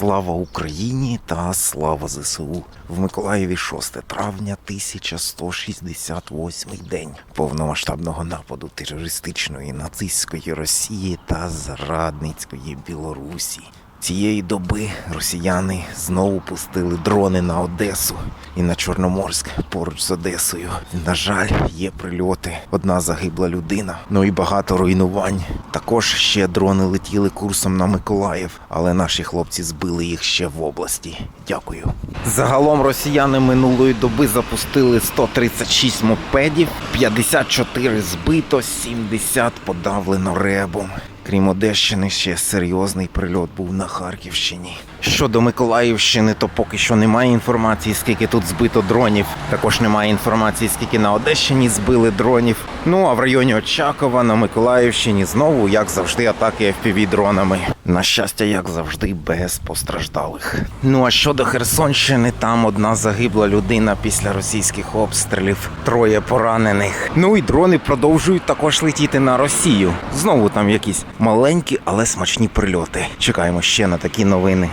Слава Україні та слава ЗСУ. В Миколаєві 6 травня 1168 день повномасштабного нападу терористичної нацистської Росії та зрадницької Білорусі. Цієї доби росіяни знову пустили дрони на Одесу і на Чорноморськ поруч з Одесою. На жаль, є прильоти. Одна загибла людина, ну і багато руйнувань. Також ще дрони летіли курсом на Миколаїв, але наші хлопці збили їх ще в області. Дякую. Загалом росіяни минулої доби запустили 136 мопедів, 54 збито, 70 подавлено ребом. Крім Одещини, ще серйозний прильот був на Харківщині. Щодо Миколаївщини, то поки що немає інформації, скільки тут збито дронів. Також немає інформації, скільки на Одещині збили дронів. Ну а в районі Очакова на Миколаївщині знову, як завжди, атаки fpv дронами. На щастя, як завжди, без постраждалих. Ну а щодо Херсонщини, там одна загибла людина після російських обстрілів, троє поранених. Ну і дрони продовжують також летіти на Росію. Знову там якісь маленькі, але смачні прильоти. Чекаємо ще на такі новини.